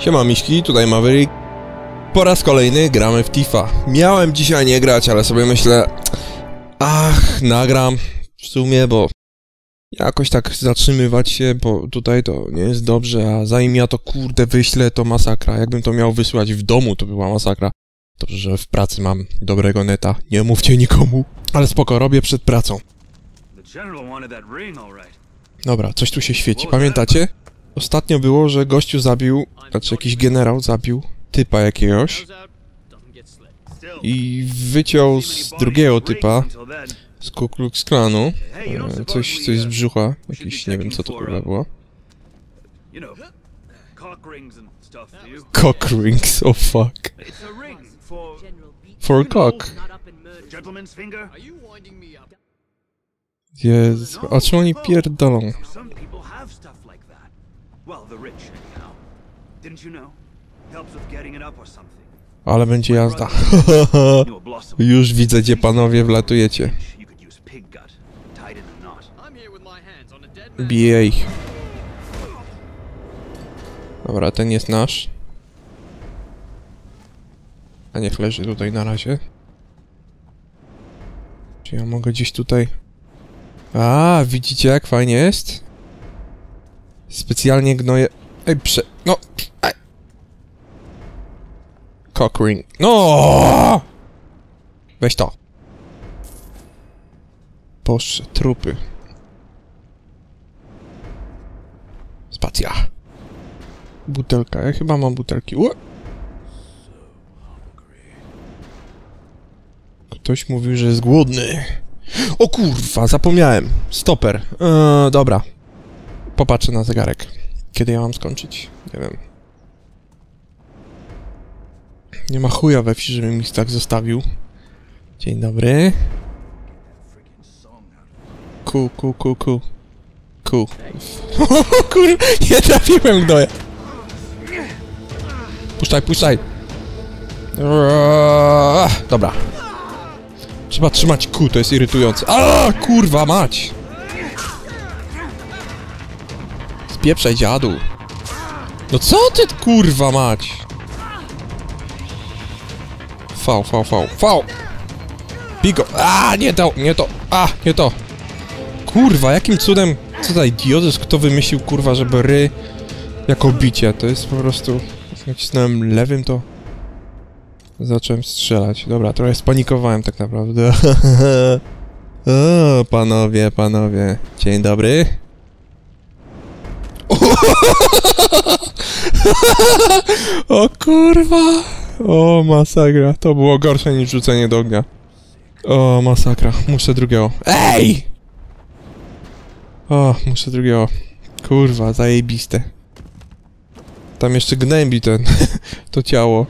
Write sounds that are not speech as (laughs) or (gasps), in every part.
Siema Miśki, tutaj Maverick. Po raz kolejny gramy w Tifa. Miałem dzisiaj nie grać, ale sobie myślę... Ach, nagram w sumie, bo... Jakoś tak zatrzymywać się, bo tutaj to nie jest dobrze, a zanim ja to kurde wyślę, to masakra. Jakbym to miał wysłać w domu, to była masakra. Dobrze, że w pracy mam dobrego neta. Nie mówcie nikomu. Ale spoko, robię przed pracą. Dobra, coś tu się świeci. Pamiętacie? Ostatnio było, że gościu zabił, znaczy jakiś generał zabił typa jakiegoś i wyciął z drugiego typa, z Ku Klux Klanu, e, coś, coś z brzucha, jakiś, nie wiem co to kurwa było. cock rings oh fuck. For cock. Jezu, a czemu oni pierdolą? Ale będzie jazda. (laughs) Już widzę, gdzie panowie wlatujecie. You could use pig gut tied in a knot. I'm here with my hands on a dead man. Bije ich. Dobra, ten jest nasz. A niech leży tutaj na razie. Czy ja mogę gdzieś tutaj... A, widzicie jak fajnie jest? Specjalnie gnoję... Ej, prze... No... Ej. Cockring. No! Weź to. Boże, trupy. Spacja. Butelka. Ja chyba mam butelki. Ue! Ktoś mówił, że jest głodny. O kurwa, zapomniałem. Stoper. Eee, dobra. Popatrzę na zegarek. Kiedy ja mam skończyć? Nie wiem. Nie ma chuja we wsi, żebym ich tak zostawił. Dzień dobry. Ku, ku, ku, ku. Ku. (laughs) Kur... Nie trafiłem gnoja. Puszczaj, puszczaj. Dobra. Trzeba trzymać ku, to jest irytujące. A kurwa mać! Spieprzaj dziadu. No co ty kurwa mać? V, V, V, V! Bigo! A nie to, nie to, a nie to. Kurwa, jakim cudem, co za idiotyzm, kto wymyślił kurwa, żeby ry jako bicie, to jest po prostu, nacisnąłem lewym to zacząłem strzelać. Dobra, trochę spanikowałem tak naprawdę. (laughs) o, panowie, panowie, dzień dobry. (laughs) o kurwa, o masakra, to było gorsze niż rzucenie do ognia. O, masakra, muszę drugiego. Ej! O, muszę drugiego. Kurwa, zajebiste. Tam jeszcze gnębi ten, (laughs) to ciało.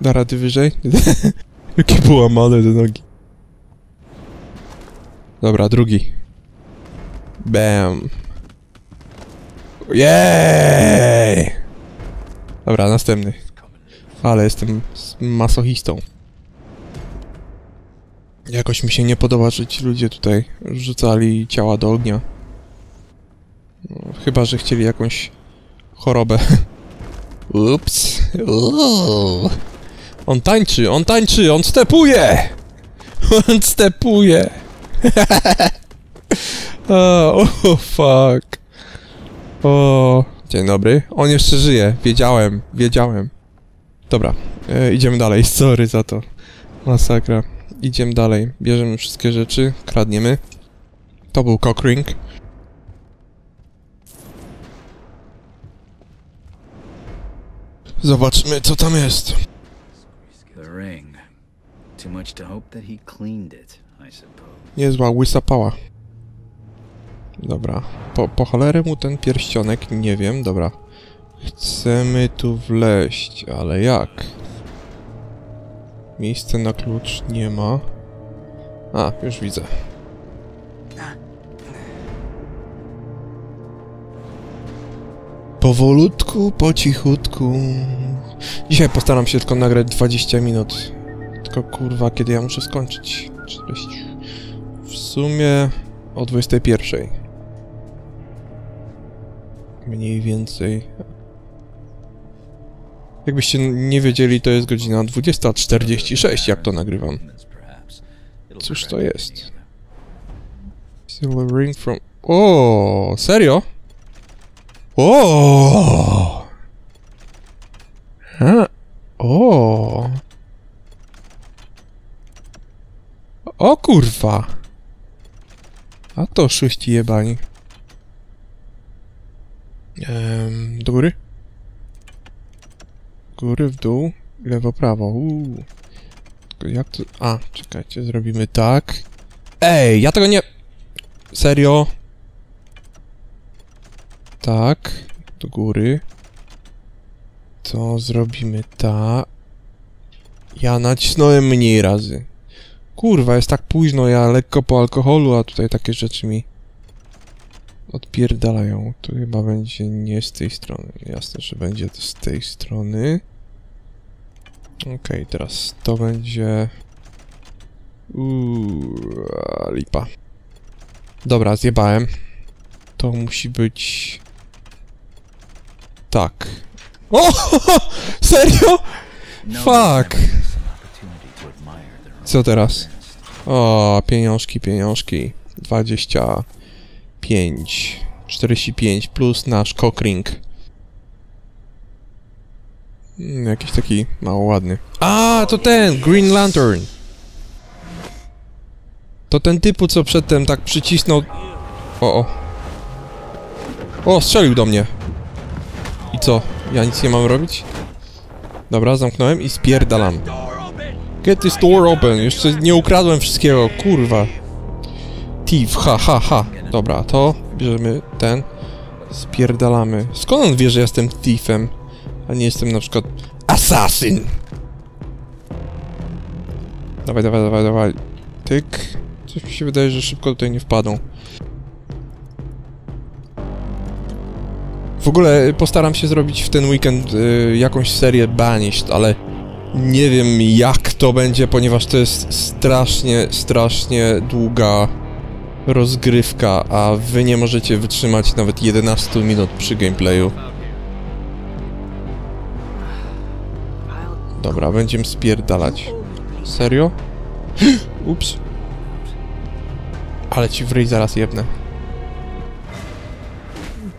Da rady wyżej? (laughs) Jakie połamane te nogi. Dobra, drugi. Bam. Jej! Dobra, następny. Ale jestem masochistą. Jakoś mi się nie podoba, że ci ludzie tutaj rzucali ciała do ognia. No, chyba, że chcieli jakąś chorobę. (laughs) Ups. Uuu. On tańczy, on tańczy, on stepuje! (laughs) On stepuje! (laughs) oh, fuck. O, dzień dobry. On jeszcze żyje. Wiedziałem, wiedziałem. Dobra, e, idziemy dalej. (laughs) Sorry za to. Masakra. Idziemy dalej. Bierzemy wszystkie rzeczy, kradniemy. To był cockring. Zobaczmy, co tam jest. Niezła łysa pała. Dobra. Po, po cholerę mu ten pierścionek? Nie wiem, dobra. Chcemy tu wleść, ale jak? Miejsce na klucz nie ma. A, już widzę. Powolutku, po cichutku. Dzisiaj postaram się tylko nagrać 20 minut. Tylko kurwa, kiedy ja muszę skończyć? 40. W sumie o 21. Mniej więcej. Jakbyście nie wiedzieli, to jest godzina 20.46, jak to nagrywam. Cóż to jest? Silver ring from... O, serio? O! O! O kurwa! A to sześci jebani. Do góry? Góry, w dół, lewo, prawo. Uuu. Jak to... A, czekajcie, zrobimy tak. Ej, ja tego nie... Serio? Tak, do góry. To zrobimy tak. Ja nacisnąłem mniej razy. Kurwa, jest tak późno, ja lekko po alkoholu, a tutaj takie rzeczy mi odpierdalają. To chyba będzie nie z tej strony. Jasne, że będzie to z tej strony. Okej, teraz to będzie... Uuu, lipa. Dobra, zjebałem. To musi być... Tak. O! (laughs) Serio? Fuck. Co teraz? O, pieniążki, pieniążki. 25. 45 plus nasz cockring. Mm, jakiś taki mało ładny. A, to ten! Green Lantern! To ten typu, co przedtem tak przycisnął... O, o. O, strzelił do mnie. I co? Ja nic nie mam robić? Dobra, zamknąłem i spierdalam. Get this door open. Jeszcze nie ukradłem wszystkiego, kurwa. Thief, ha, ha, ha. Dobra, to bierzemy ten. Spierdalamy. Skąd on wie, że jestem thiefem? A nie jestem na przykład assassin? Dawaj, dawaj, dawaj, dawaj. Tyk. Coś mi się wydaje, że szybko tutaj nie wpadą. W ogóle postaram się zrobić w ten weekend y, jakąś serię Banished, ale nie wiem jak to będzie, ponieważ to jest strasznie, strasznie długa rozgrywka, a wy nie możecie wytrzymać nawet 11 minut przy gameplayu. Dobra, będziemy spierdalać. Serio? (gasps) Ups. Ale ci w ryj zaraz jebnę.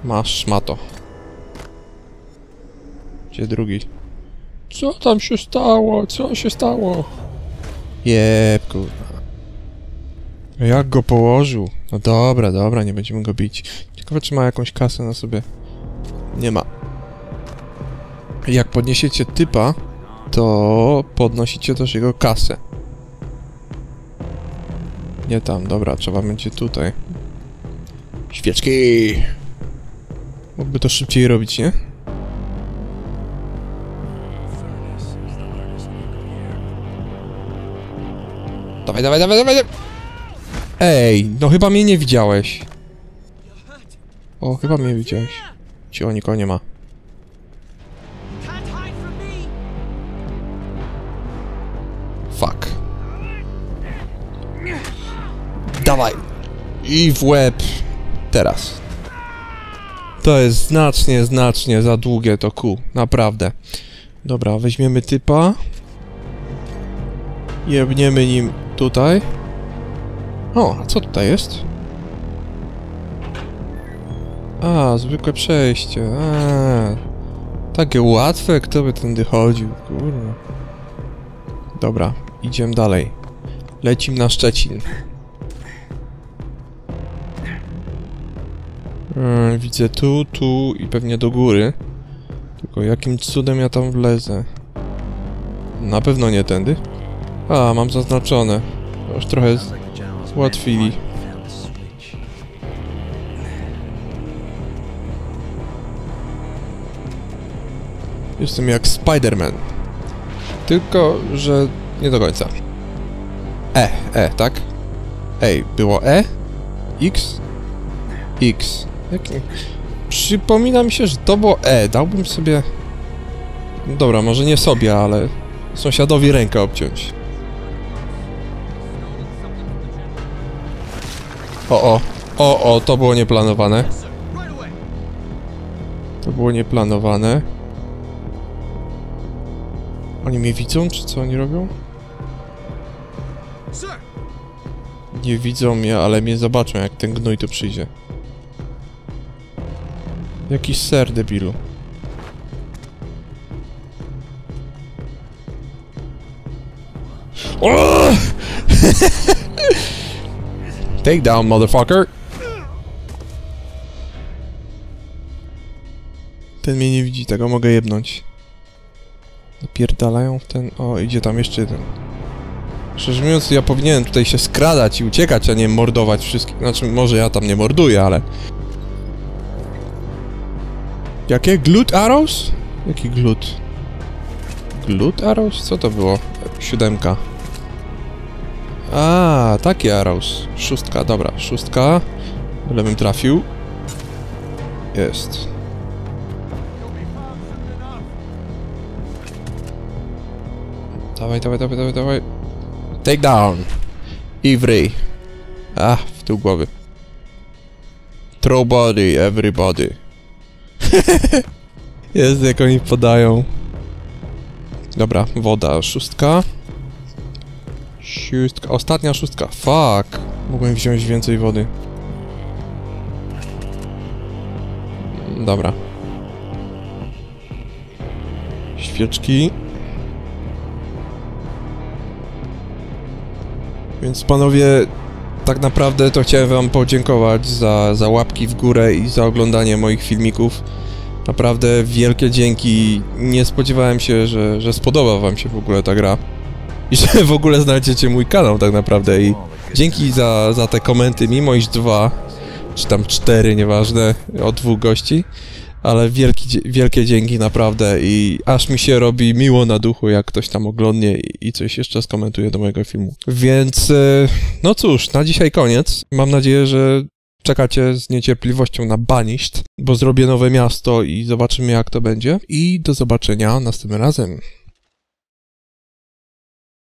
Masz szmato. Gdzie drugi? Co tam się stało? Co się stało? Jeb, kurwa. Jak go położył? No dobra, dobra, nie będziemy go bić. Ciekawe, czy ma jakąś kasę na sobie. Nie ma. Jak podniesiecie typa, to podnosicie też jego kasę. Nie tam, dobra, trzeba będzie tutaj. Świeczki! Mógłby to szybciej robić, nie? Dawaj, dawaj, dawaj, dawaj! Ej, no chyba mnie nie widziałeś. O, chyba mnie widziałeś. Cicho, nikogo nie ma. Fuck. Dawaj. I w łeb. Teraz. To jest znacznie, znacznie za długie to kół. Naprawdę. Dobra, weźmiemy typa. Jebniemy nim tutaj. O, a co tutaj jest? A, zwykłe przejście. A, takie łatwe, kto by tędy chodził, kurwa. Dobra, idziemy dalej. Lecim na Szczecin. Yy, widzę tu, tu i pewnie do góry. Tylko jakim cudem ja tam wlezę? Na pewno nie tędy. A, mam zaznaczone. Już trochę z... ułatwili. Jestem jak Spider-Man. Tylko, że nie do końca. E, E, tak? Ej, było E? X? X. Jakie? Przypomina mi się, że to było E. Dałbym sobie... Dobra, może nie sobie, ale sąsiadowi rękę obciąć. O, o. O, o, to było nieplanowane. To było nieplanowane. Oni mnie widzą, czy co oni robią? Nie widzą mnie, ale mnie zobaczą, jak ten gnój tu przyjdzie. Jakiś ser, debilu. O! Take down, motherfucker! Ten mnie nie widzi, tego mogę jebnąć. Napierdalają w ten... O, idzie tam jeszcze jeden. Szczerze mówiąc, ja powinienem tutaj się skradać i uciekać, a nie mordować wszystkich. Znaczy, może ja tam nie morduję, ale... Jakie? Glut arrows? Jaki glut? Glut arrows? Co to było? Siódemka. A, taki arrows. Szóstka, dobra, szóstka. Byle bym trafił. Jest. Dawaj, dawaj, dawaj, dawaj, dawaj. Take down. Ivry. A, w tył głowy. Throw body, everybody. (laughs) Jest, jak oni podają. Dobra, woda, szóstka. Szóstka, ostatnia szóstka. Fuck. Mogłem wziąć więcej wody. Dobra. Świeczki. Więc panowie, tak naprawdę to chciałem wam podziękować za, za łapki w górę i za oglądanie moich filmików. Naprawdę wielkie dzięki. Nie spodziewałem się, że, że spodoba wam się w ogóle ta gra. I że w ogóle znajdziecie mój kanał tak naprawdę i dzięki za, za te komenty, mimo iż dwa, czy tam cztery, nieważne, od dwóch gości. Ale wielki, wielkie dzięki naprawdę i aż mi się robi miło na duchu, jak ktoś tam oglądnie i, i coś jeszcze skomentuje do mojego filmu. Więc, e, no cóż, na dzisiaj koniec. Mam nadzieję, że czekacie z niecierpliwością na Banished, bo zrobię nowe miasto i zobaczymy jak to będzie. I do zobaczenia następnym razem.